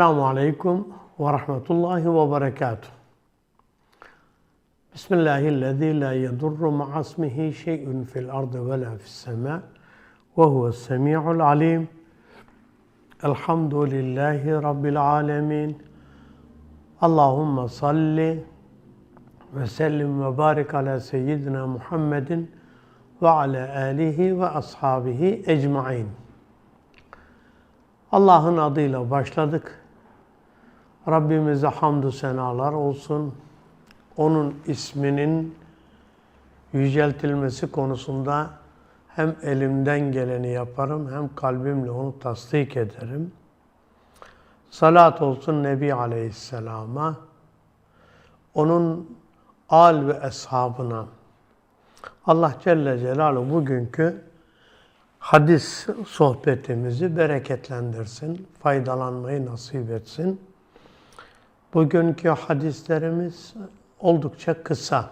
Esselamu Aleyküm ve Rahmetullahi ve Berekatuhu. Bismillahirrahmanirrahim. La yedurru ma'asmihi şey'un fil ardı ve la fis sema ve huves semi'ul alim. Elhamdülillahi Rabbil alemin. Allahümme salli ve sellim ve barik ala seyyidina Muhammedin ve ala alihi ve ashabihi ecmain. Allah'ın adıyla başladık. Rabbimize hamdü senalar olsun. Onun isminin yüceltilmesi konusunda hem elimden geleni yaparım hem kalbimle onu tasdik ederim. Salat olsun Nebi Aleyhisselam'a, onun al ve eshabına. Allah Celle Celaluhu bugünkü hadis sohbetimizi bereketlendirsin, faydalanmayı nasip etsin. Bugünkü hadislerimiz oldukça kısa,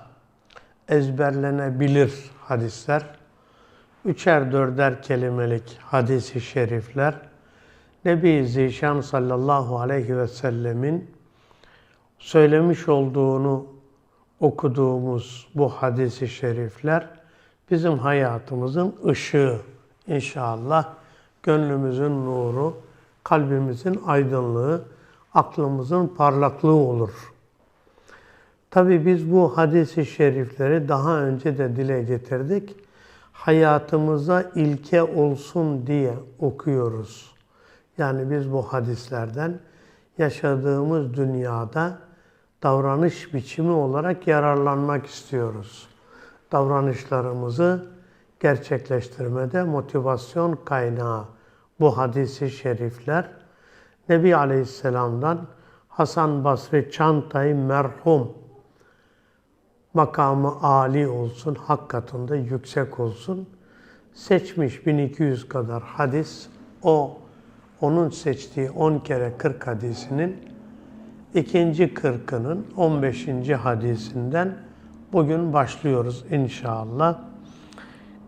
ezberlenebilir hadisler. Üçer dörder kelimelik hadisi şerifler. Nebi Zişan sallallahu aleyhi ve sellemin söylemiş olduğunu okuduğumuz bu hadisi şerifler bizim hayatımızın ışığı inşallah. Gönlümüzün nuru, kalbimizin aydınlığı, aklımızın parlaklığı olur. Tabi biz bu hadisi şerifleri daha önce de dile getirdik. Hayatımıza ilke olsun diye okuyoruz. Yani biz bu hadislerden yaşadığımız dünyada davranış biçimi olarak yararlanmak istiyoruz. Davranışlarımızı gerçekleştirmede motivasyon kaynağı bu hadisi şerifler. Nebi Aleyhisselam'dan Hasan Basri Çantay merhum makamı âli olsun, hak katında yüksek olsun. Seçmiş 1200 kadar hadis. O, onun seçtiği 10 kere 40 hadisinin ikinci kırkının 15. hadisinden bugün başlıyoruz inşallah.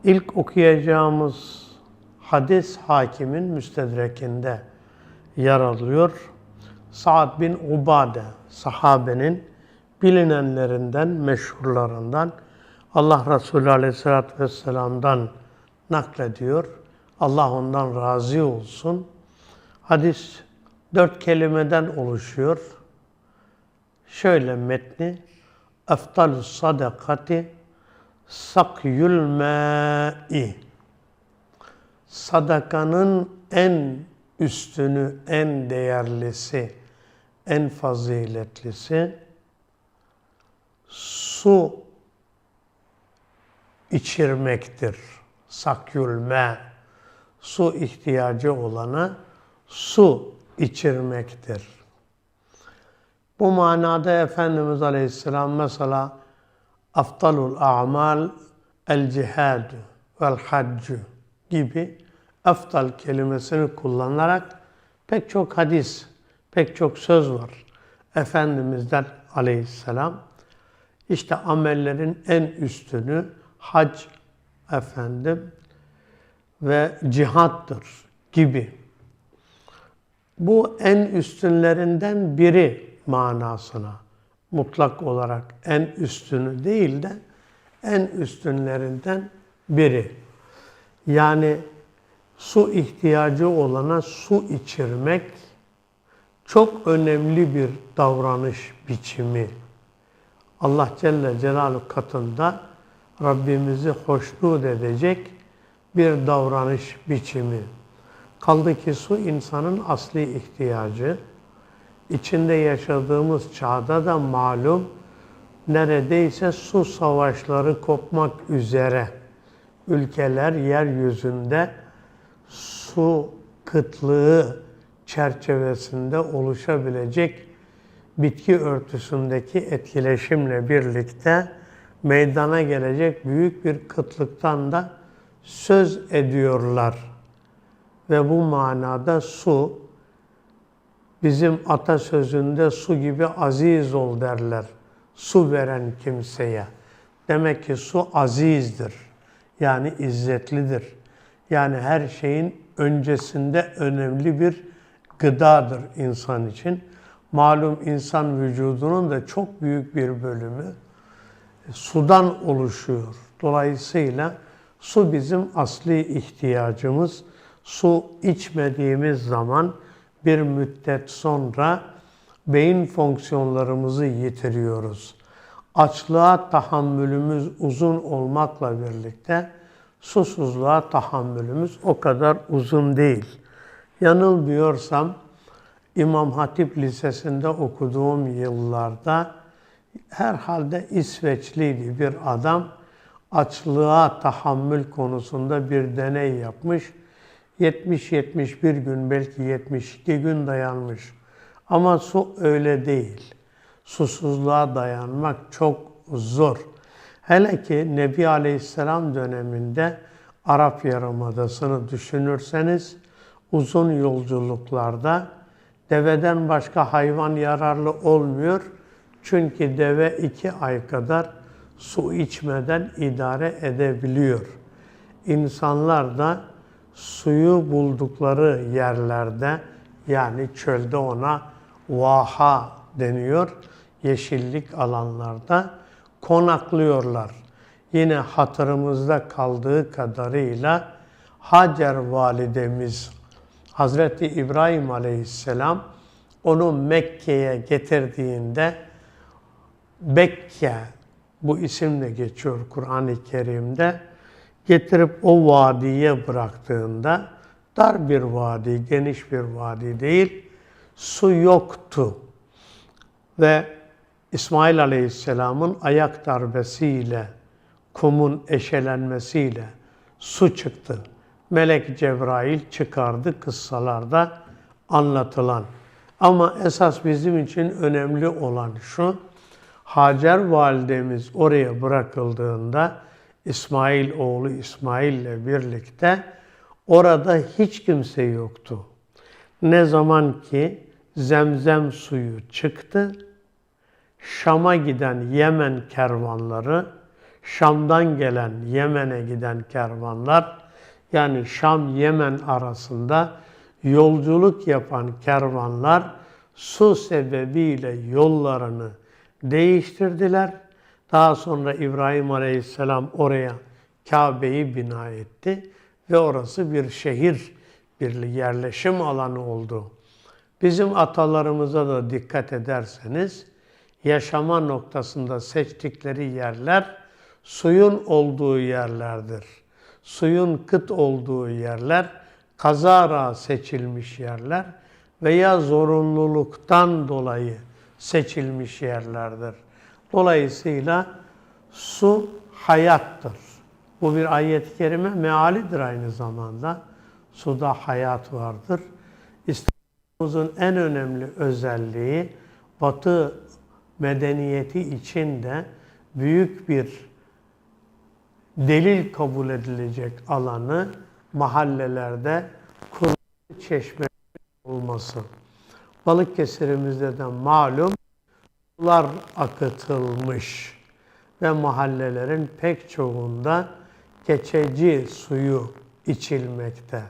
İlk okuyacağımız hadis hakimin müstedrekinde yer alıyor. Sa'd bin Ubade sahabenin bilinenlerinden, meşhurlarından Allah Resulü Aleyhisselatü Vesselam'dan naklediyor. Allah ondan razı olsun. Hadis dört kelimeden oluşuyor. Şöyle metni. Eftalus sadakati sakyül ma'i. Sadakanın en üstünü, en değerlisi, en faziletlisi su içirmektir. Sakyülme, su ihtiyacı olana su içirmektir. Bu manada Efendimiz Aleyhisselam mesela aftalul a'mal el cihad vel haccu gibi aftal kelimesini kullanarak pek çok hadis, pek çok söz var Efendimiz'den aleyhisselam. İşte amellerin en üstünü hac efendim ve cihattır gibi. Bu en üstünlerinden biri manasına mutlak olarak en üstünü değil de en üstünlerinden biri. Yani su ihtiyacı olana su içirmek çok önemli bir davranış biçimi. Allah Celle Celaluhu katında Rabbimizi hoşnut edecek bir davranış biçimi. Kaldı ki su insanın asli ihtiyacı. İçinde yaşadığımız çağda da malum neredeyse su savaşları kopmak üzere ülkeler yeryüzünde su kıtlığı çerçevesinde oluşabilecek bitki örtüsündeki etkileşimle birlikte meydana gelecek büyük bir kıtlıktan da söz ediyorlar. Ve bu manada su bizim atasözünde su gibi aziz ol derler. Su veren kimseye. Demek ki su azizdir. Yani izzetlidir. Yani her şeyin öncesinde önemli bir gıdadır insan için. Malum insan vücudunun da çok büyük bir bölümü sudan oluşuyor. Dolayısıyla su bizim asli ihtiyacımız. Su içmediğimiz zaman bir müddet sonra beyin fonksiyonlarımızı yitiriyoruz. Açlığa tahammülümüz uzun olmakla birlikte susuzluğa tahammülümüz o kadar uzun değil. Yanılmıyorsam İmam Hatip Lisesi'nde okuduğum yıllarda herhalde İsveçliydi bir adam açlığa tahammül konusunda bir deney yapmış. 70-71 gün belki 72 gün dayanmış. Ama su öyle değil. Susuzluğa dayanmak çok zor. Hele ki Nebi Aleyhisselam döneminde Arap Yarımadası'nı düşünürseniz uzun yolculuklarda deveden başka hayvan yararlı olmuyor. Çünkü deve iki ay kadar su içmeden idare edebiliyor. İnsanlar da suyu buldukları yerlerde yani çölde ona vaha deniyor. Yeşillik alanlarda konaklıyorlar. Yine hatırımızda kaldığı kadarıyla Hacer validemiz Hazreti İbrahim Aleyhisselam onu Mekke'ye getirdiğinde Bekke bu isimle geçiyor Kur'an-ı Kerim'de getirip o vadiye bıraktığında dar bir vadi, geniş bir vadi değil, su yoktu. Ve İsmail Aleyhisselam'ın ayak darbesiyle, kumun eşelenmesiyle su çıktı. Melek Cebrail çıkardı kıssalarda anlatılan. Ama esas bizim için önemli olan şu, Hacer validemiz oraya bırakıldığında İsmail oğlu İsmail ile birlikte orada hiç kimse yoktu. Ne zaman ki zemzem suyu çıktı, Şam'a giden Yemen kervanları, Şam'dan gelen Yemen'e giden kervanlar, yani Şam-Yemen arasında yolculuk yapan kervanlar su sebebiyle yollarını değiştirdiler. Daha sonra İbrahim Aleyhisselam oraya Kabe'yi bina etti ve orası bir şehir, bir yerleşim alanı oldu. Bizim atalarımıza da dikkat ederseniz yaşama noktasında seçtikleri yerler suyun olduğu yerlerdir. Suyun kıt olduğu yerler kazara seçilmiş yerler veya zorunluluktan dolayı seçilmiş yerlerdir. Dolayısıyla su hayattır. Bu bir ayet-i kerime mealidir aynı zamanda. Suda hayat vardır. İslam'ımızın en önemli özelliği Batı medeniyeti içinde büyük bir delil kabul edilecek alanı mahallelerde kurulu çeşme olması. Balıkesir'imizde de malum sular akıtılmış ve mahallelerin pek çoğunda keçeci suyu içilmekte.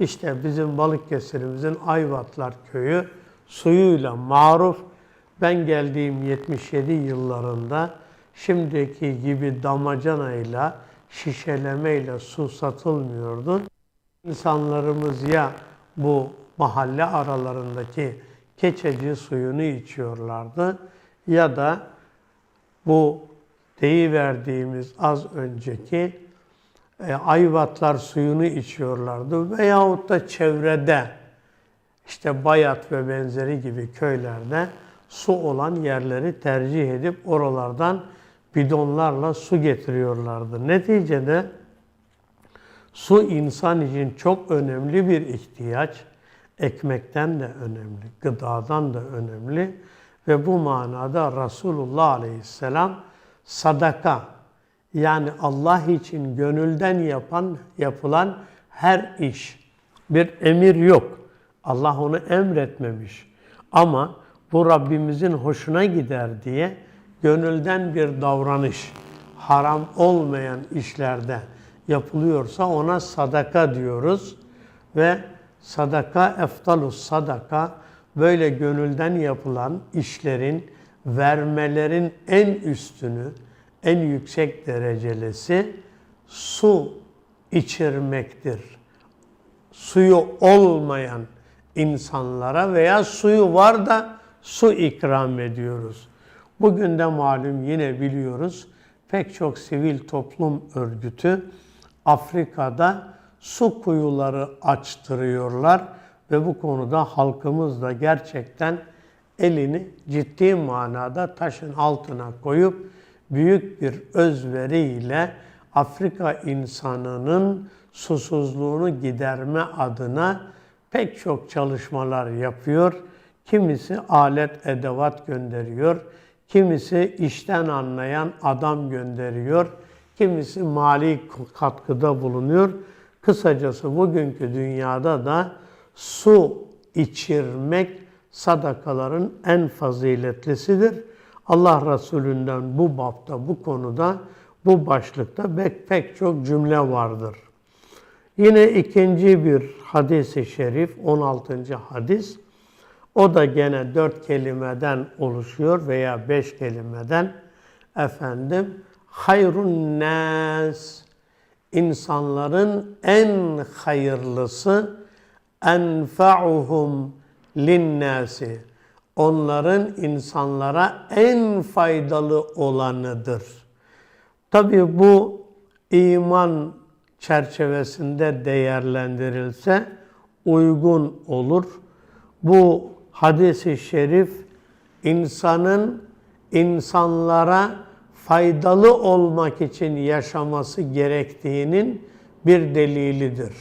İşte bizim Balıkesir'imizin Ayvatlar köyü suyuyla maruf. Ben geldiğim 77 yıllarında şimdiki gibi damacanayla, şişelemeyle su satılmıyordu. İnsanlarımız ya bu mahalle aralarındaki keçeci suyunu içiyorlardı ya da bu deyiverdiğimiz az önceki e, ayvatlar suyunu içiyorlardı veyahut da çevrede işte Bayat ve benzeri gibi köylerde su olan yerleri tercih edip oralardan bidonlarla su getiriyorlardı. Neticede su insan için çok önemli bir ihtiyaç. Ekmekten de önemli, gıdadan da önemli ve bu manada Resulullah Aleyhisselam sadaka yani Allah için gönülden yapan yapılan her iş bir emir yok. Allah onu emretmemiş. Ama bu Rabbimizin hoşuna gider diye gönülden bir davranış haram olmayan işlerde yapılıyorsa ona sadaka diyoruz ve Sadaka eftalus sadaka böyle gönülden yapılan işlerin vermelerin en üstünü, en yüksek derecelisi su içirmektir. Suyu olmayan insanlara veya suyu var da su ikram ediyoruz. Bugün de malum yine biliyoruz pek çok sivil toplum örgütü Afrika'da su kuyuları açtırıyorlar ve bu konuda halkımız da gerçekten elini ciddi manada taşın altına koyup büyük bir özveriyle Afrika insanının susuzluğunu giderme adına pek çok çalışmalar yapıyor. Kimisi alet edevat gönderiyor, kimisi işten anlayan adam gönderiyor, kimisi mali katkıda bulunuyor. Kısacası bugünkü dünyada da su içirmek sadakaların en faziletlisidir. Allah Resulü'nden bu bapta, bu konuda, bu başlıkta pek, pek çok cümle vardır. Yine ikinci bir hadisi şerif, 16. hadis. O da gene dört kelimeden oluşuyor veya beş kelimeden. Efendim, hayrun nas, insanların en hayırlısı, enfa'uhum linnâsi. Onların insanlara en faydalı olanıdır. Tabi bu iman çerçevesinde değerlendirilse uygun olur. Bu hadisi şerif insanın insanlara faydalı olmak için yaşaması gerektiğinin bir delilidir.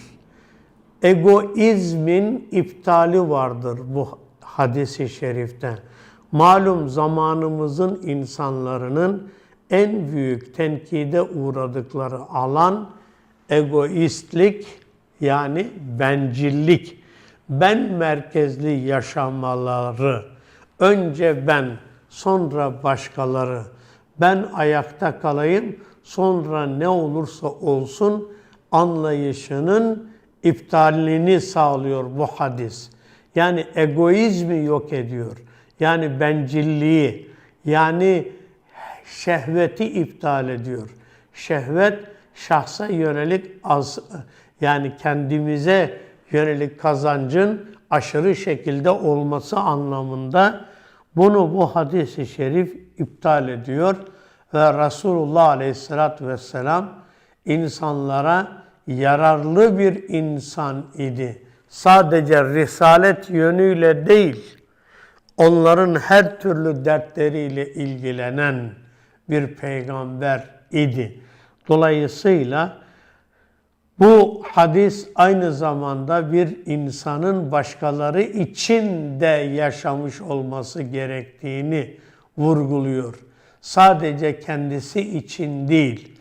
Egoizmin iptali vardır bu hadisi şerifte. Malum zamanımızın insanların en büyük tenkide uğradıkları alan egoistlik yani bencillik, ben merkezli yaşamaları, önce ben, sonra başkaları, ben ayakta kalayım, sonra ne olursa olsun anlayışının iptalini sağlıyor bu hadis. Yani egoizmi yok ediyor. Yani bencilliği, yani şehveti iptal ediyor. Şehvet şahsa yönelik az yani kendimize yönelik kazancın aşırı şekilde olması anlamında bunu bu hadisi şerif iptal ediyor ve Resulullah Aleyhisselatü Vesselam insanlara yararlı bir insan idi. Sadece risalet yönüyle değil, onların her türlü dertleriyle ilgilenen bir peygamber idi. Dolayısıyla bu hadis aynı zamanda bir insanın başkaları için de yaşamış olması gerektiğini vurguluyor. Sadece kendisi için değil.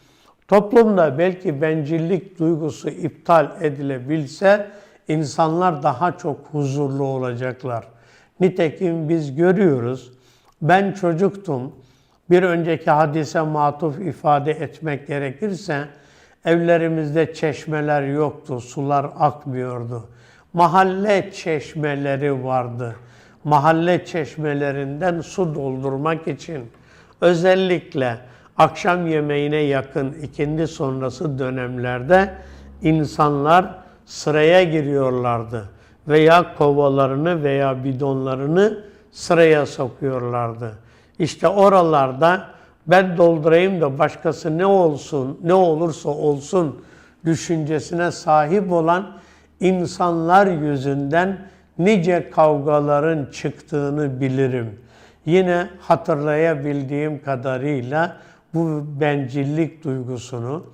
Toplumda belki bencillik duygusu iptal edilebilse insanlar daha çok huzurlu olacaklar. Nitekim biz görüyoruz. Ben çocuktum. Bir önceki hadise matuf ifade etmek gerekirse evlerimizde çeşmeler yoktu, sular akmıyordu. Mahalle çeşmeleri vardı. Mahalle çeşmelerinden su doldurmak için özellikle akşam yemeğine yakın ikindi sonrası dönemlerde insanlar sıraya giriyorlardı veya kovalarını veya bidonlarını sıraya sokuyorlardı. İşte oralarda ben doldurayım da başkası ne olsun, ne olursa olsun düşüncesine sahip olan insanlar yüzünden nice kavgaların çıktığını bilirim. Yine hatırlayabildiğim kadarıyla bu bencillik duygusunu,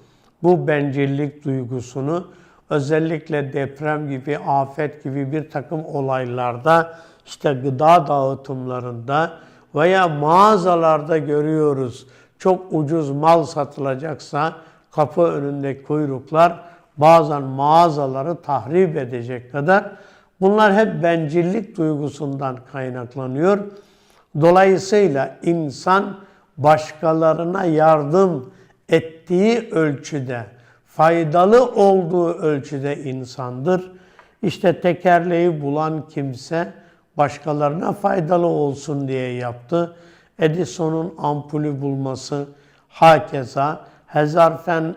bu bencillik duygusunu özellikle deprem gibi, afet gibi bir takım olaylarda, işte gıda dağıtımlarında veya mağazalarda görüyoruz. Çok ucuz mal satılacaksa kapı önünde kuyruklar bazen mağazaları tahrip edecek kadar bunlar hep bencillik duygusundan kaynaklanıyor. Dolayısıyla insan başkalarına yardım ettiği ölçüde, faydalı olduğu ölçüde insandır. İşte tekerleği bulan kimse başkalarına faydalı olsun diye yaptı. Edison'un ampulü bulması, hakeza Hezarfen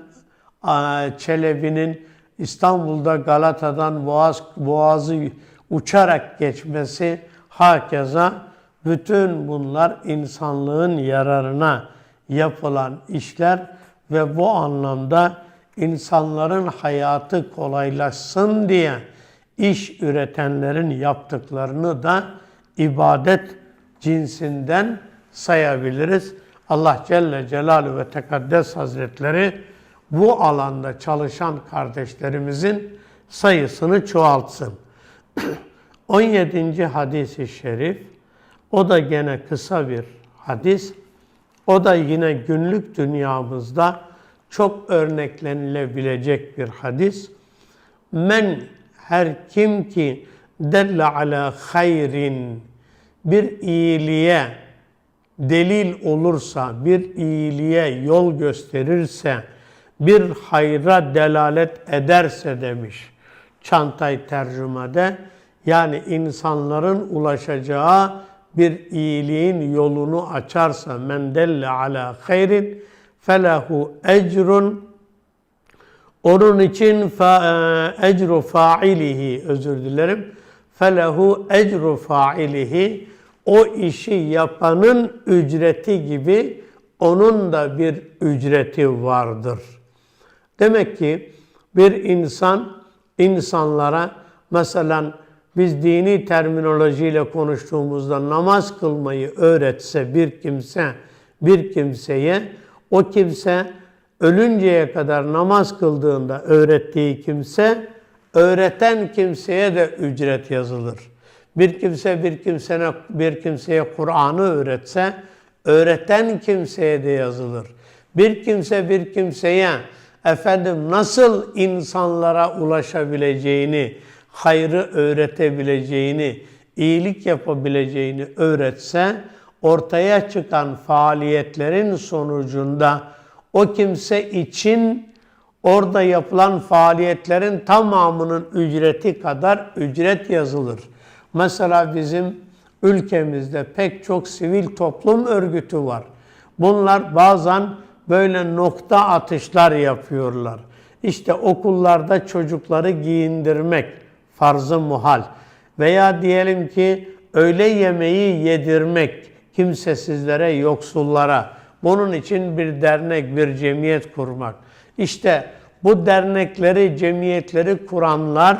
a, Çelebi'nin İstanbul'da Galata'dan Boğaz, Boğaz'ı uçarak geçmesi, hakeza bütün bunlar insanlığın yararına yapılan işler ve bu anlamda insanların hayatı kolaylaşsın diye iş üretenlerin yaptıklarını da ibadet cinsinden sayabiliriz. Allah Celle Celaluhu ve Tekaddes Hazretleri bu alanda çalışan kardeşlerimizin sayısını çoğaltsın. 17. hadisi şerif, o da gene kısa bir hadis. O da yine günlük dünyamızda çok örneklenilebilecek bir hadis. Men her kim ki delle ala hayrin bir iyiliğe delil olursa, bir iyiliğe yol gösterirse, bir hayra delalet ederse demiş Çantay tercümede. Yani insanların ulaşacağı bir iyiliğin yolunu açarsa men delle ala hayrin felahu ecrun onun için fa, e, ecru failihi özür dilerim. Felehu ecru failihi o işi yapanın ücreti gibi onun da bir ücreti vardır. Demek ki bir insan insanlara mesela biz dini terminolojiyle konuştuğumuzda namaz kılmayı öğretse bir kimse bir kimseye o kimse ölünceye kadar namaz kıldığında öğrettiği kimse öğreten kimseye de ücret yazılır. Bir kimse bir kimsene bir kimseye Kur'an'ı öğretse öğreten kimseye de yazılır. Bir kimse bir kimseye efendim nasıl insanlara ulaşabileceğini, hayrı öğretebileceğini, iyilik yapabileceğini öğretse ortaya çıkan faaliyetlerin sonucunda o kimse için orada yapılan faaliyetlerin tamamının ücreti kadar ücret yazılır. Mesela bizim ülkemizde pek çok sivil toplum örgütü var. Bunlar bazen böyle nokta atışlar yapıyorlar. İşte okullarda çocukları giyindirmek farzı muhal veya diyelim ki öğle yemeği yedirmek kimsesizlere, yoksullara. Bunun için bir dernek, bir cemiyet kurmak. İşte bu dernekleri, cemiyetleri kuranlar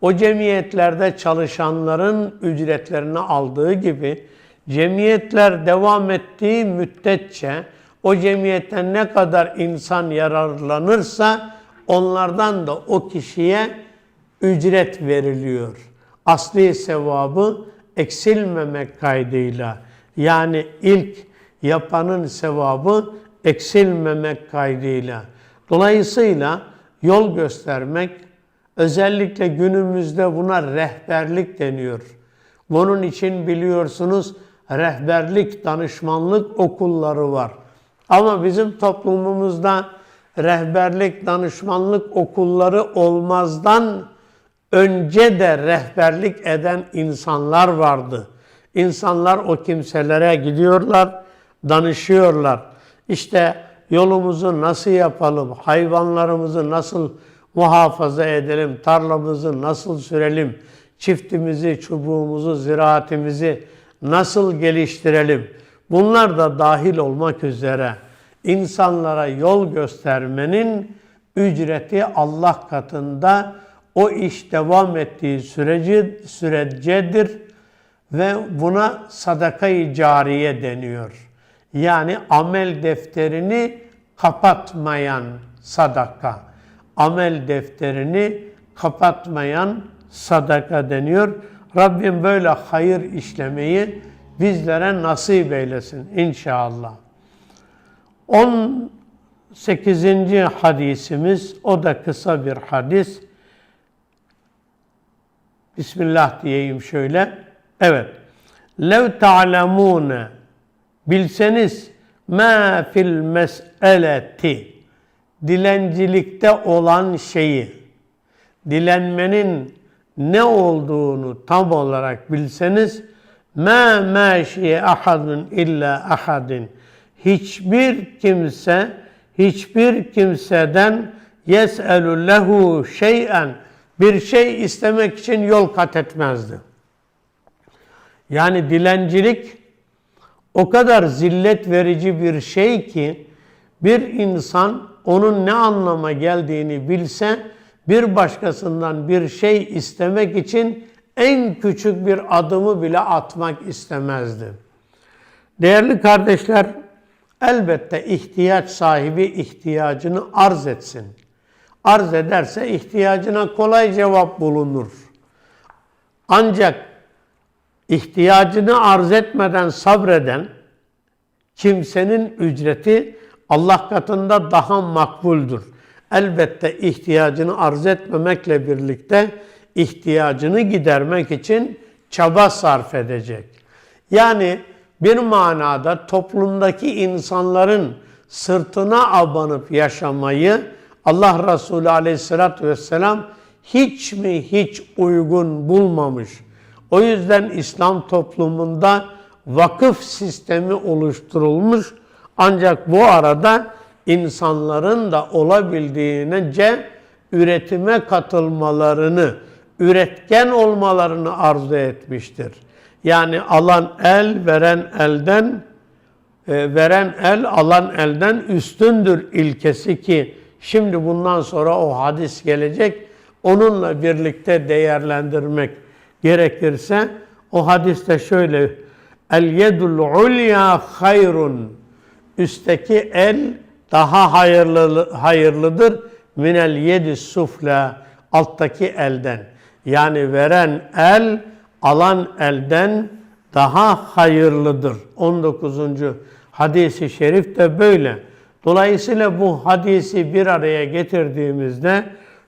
o cemiyetlerde çalışanların ücretlerini aldığı gibi cemiyetler devam ettiği müddetçe o cemiyetten ne kadar insan yararlanırsa onlardan da o kişiye ücret veriliyor. Asli sevabı eksilmemek kaydıyla yani ilk yapanın sevabı eksilmemek kaydıyla. Dolayısıyla yol göstermek özellikle günümüzde buna rehberlik deniyor. Bunun için biliyorsunuz rehberlik, danışmanlık okulları var. Ama bizim toplumumuzda rehberlik, danışmanlık okulları olmazdan önce de rehberlik eden insanlar vardı. İnsanlar o kimselere gidiyorlar, danışıyorlar. İşte yolumuzu nasıl yapalım, hayvanlarımızı nasıl muhafaza edelim, tarlamızı nasıl sürelim, çiftimizi, çubuğumuzu, ziraatimizi nasıl geliştirelim? Bunlar da dahil olmak üzere insanlara yol göstermenin ücreti Allah katında o iş devam ettiği süreci sürecedir ve buna sadakayı cariye deniyor. Yani amel defterini kapatmayan sadaka. Amel defterini kapatmayan sadaka deniyor. Rabbim böyle hayır işlemeyi bizlere nasip eylesin inşallah. 18. hadisimiz o da kısa bir hadis. Bismillah diyeyim şöyle. Evet. Lev ta'lemune bilseniz ma fil mes'eleti dilencilikte olan şeyi dilenmenin ne olduğunu tam olarak bilseniz ma maşiye ahadun illa ahadin hiçbir kimse hiçbir kimseden yes'elu lehu şey'en bir şey istemek için yol kat etmezdi. Yani dilencilik o kadar zillet verici bir şey ki bir insan onun ne anlama geldiğini bilse bir başkasından bir şey istemek için en küçük bir adımı bile atmak istemezdi. Değerli kardeşler, elbette ihtiyaç sahibi ihtiyacını arz etsin. Arz ederse ihtiyacına kolay cevap bulunur. Ancak ihtiyacını arz etmeden sabreden kimsenin ücreti Allah katında daha makbuldür. Elbette ihtiyacını arz etmemekle birlikte ihtiyacını gidermek için çaba sarf edecek. Yani bir manada toplumdaki insanların sırtına abanıp yaşamayı Allah Resulü Aleyhisselatü Vesselam hiç mi hiç uygun bulmamış. O yüzden İslam toplumunda vakıf sistemi oluşturulmuş. Ancak bu arada insanların da olabildiğince üretime katılmalarını, üretken olmalarını arzu etmiştir. Yani alan el, veren elden, e, veren el, alan elden üstündür ilkesi ki şimdi bundan sonra o hadis gelecek. Onunla birlikte değerlendirmek gerekirse o hadiste şöyle el yedul ulya hayrun üstteki el daha hayırlı hayırlıdır minel yedi sufla alttaki elden. Yani veren el alan elden daha hayırlıdır. 19. hadisi şerif de böyle. Dolayısıyla bu hadisi bir araya getirdiğimizde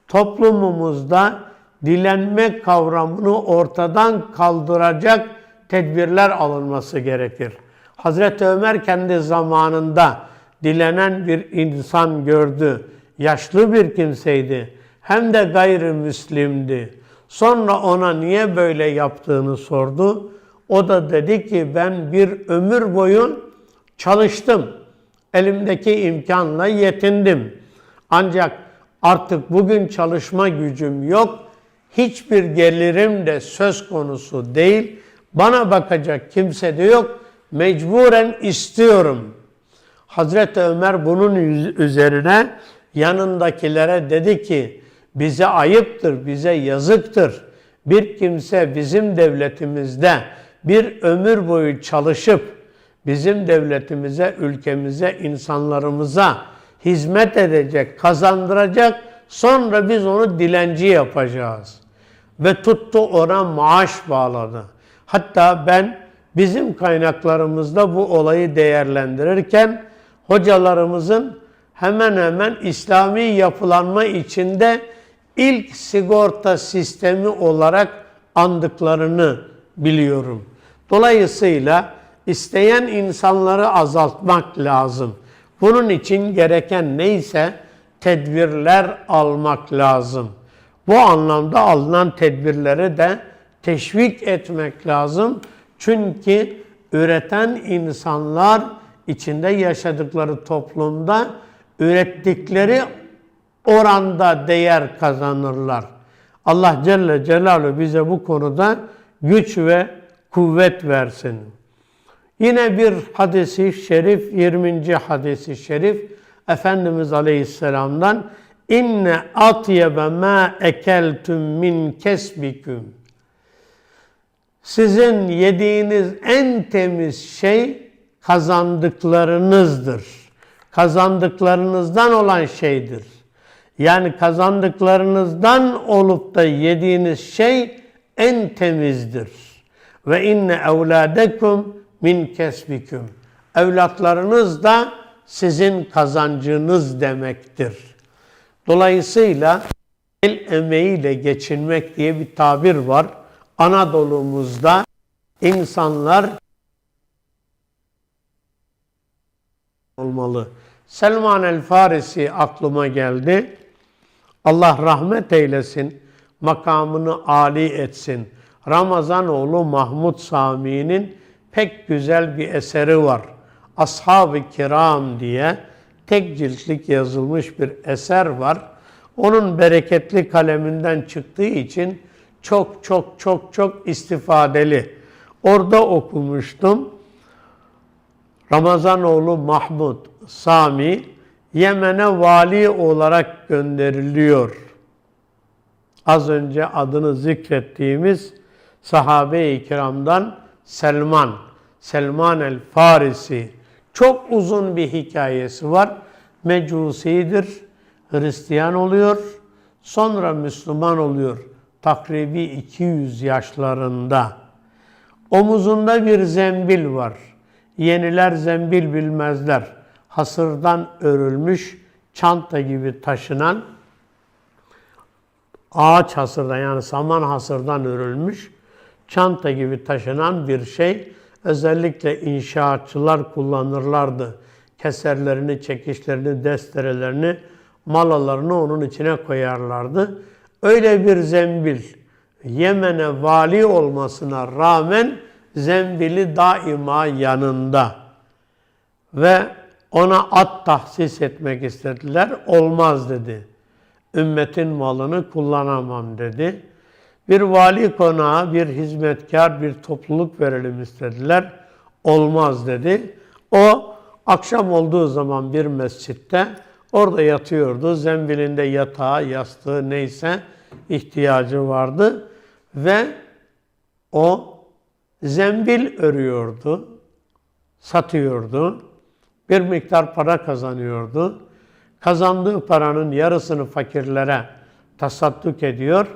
toplumumuzda dilenme kavramını ortadan kaldıracak tedbirler alınması gerekir. Hazreti Ömer kendi zamanında dilenen bir insan gördü. Yaşlı bir kimseydi. Hem de gayrimüslimdi. Sonra ona niye böyle yaptığını sordu. O da dedi ki ben bir ömür boyu çalıştım. Elimdeki imkanla yetindim. Ancak artık bugün çalışma gücüm yok. Hiçbir gelirim de söz konusu değil. Bana bakacak kimse de yok. Mecburen istiyorum. Hazreti Ömer bunun üzerine yanındakilere dedi ki bize ayıptır, bize yazıktır. Bir kimse bizim devletimizde bir ömür boyu çalışıp bizim devletimize, ülkemize, insanlarımıza hizmet edecek, kazandıracak. Sonra biz onu dilenci yapacağız. Ve tuttu ona maaş bağladı. Hatta ben bizim kaynaklarımızda bu olayı değerlendirirken hocalarımızın hemen hemen İslami yapılanma içinde ilk sigorta sistemi olarak andıklarını biliyorum. Dolayısıyla isteyen insanları azaltmak lazım. Bunun için gereken neyse tedbirler almak lazım. Bu anlamda alınan tedbirleri de teşvik etmek lazım. Çünkü üreten insanlar içinde yaşadıkları toplumda ürettikleri oranda değer kazanırlar. Allah Celle Celaluhu bize bu konuda güç ve kuvvet versin. Yine bir hadisi şerif, 20. hadisi şerif Efendimiz Aleyhisselam'dan inne atyebe ma ekeltum min kesbiküm sizin yediğiniz en temiz şey kazandıklarınızdır. Kazandıklarınızdan olan şeydir. Yani kazandıklarınızdan olup da yediğiniz şey en temizdir. Ve inne evladekum min kesbikum. Evlatlarınız da sizin kazancınız demektir. Dolayısıyla el emeğiyle geçinmek diye bir tabir var. Anadolu'muzda insanlar olmalı. Selman el Farisi aklıma geldi. Allah rahmet eylesin. makamını âli etsin. Ramazanoğlu Mahmud Sami'nin pek güzel bir eseri var. Ashab-ı Kiram diye tek ciltlik yazılmış bir eser var. Onun bereketli kaleminden çıktığı için çok çok çok çok istifadeli. Orada okumuştum. Ramazanoğlu Mahmud Sami Yemen'e vali olarak gönderiliyor. Az önce adını zikrettiğimiz sahabe-i kiramdan Selman, Selman el Farisi. Çok uzun bir hikayesi var. Mecusidir, Hristiyan oluyor, sonra Müslüman oluyor. Takribi 200 yaşlarında. Omuzunda bir zembil var. Yeniler zembil bilmezler. Hasırdan örülmüş, çanta gibi taşınan, ağaç hasırdan yani saman hasırdan örülmüş, çanta gibi taşınan bir şey. Özellikle inşaatçılar kullanırlardı. Keserlerini, çekişlerini, desterelerini, malalarını onun içine koyarlardı. Öyle bir zembil Yemen'e vali olmasına rağmen zembili daima yanında. Ve ona at tahsis etmek istediler. Olmaz dedi. Ümmetin malını kullanamam dedi. Bir vali konağı, bir hizmetkar, bir topluluk verelim istediler. Olmaz dedi. O akşam olduğu zaman bir mescitte orada yatıyordu. Zembilinde yatağı, yastığı neyse ihtiyacı vardı ve o zembil örüyordu, satıyordu. Bir miktar para kazanıyordu. Kazandığı paranın yarısını fakirlere tasadduk ediyor.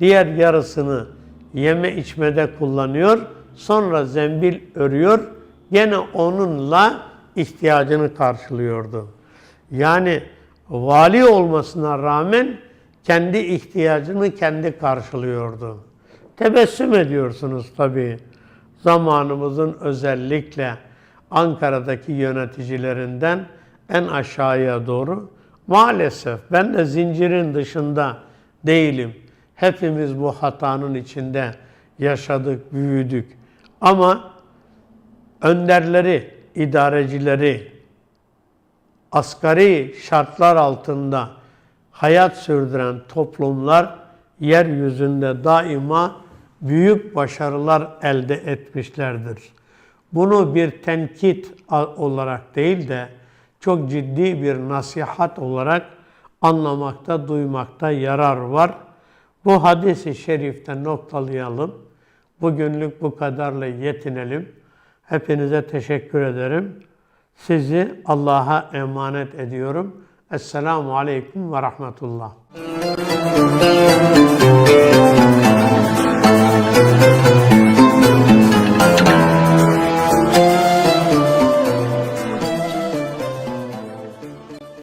Diğer yarısını yeme içmede kullanıyor. Sonra zembil örüyor. Gene onunla ihtiyacını karşılıyordu. Yani vali olmasına rağmen kendi ihtiyacını kendi karşılıyordu. Tebessüm ediyorsunuz tabii. Zamanımızın özellikle Ankara'daki yöneticilerinden en aşağıya doğru maalesef ben de zincirin dışında değilim. Hepimiz bu hatanın içinde yaşadık, büyüdük. Ama önderleri, idarecileri asgari şartlar altında hayat sürdüren toplumlar yeryüzünde daima büyük başarılar elde etmişlerdir. Bunu bir tenkit olarak değil de çok ciddi bir nasihat olarak anlamakta, duymakta yarar var. Bu hadisi şerifte noktalayalım. Bugünlük bu kadarla yetinelim. Hepinize teşekkür ederim. Sizi Allah'a emanet ediyorum. Esselamu Aleyküm ve Rahmetullah.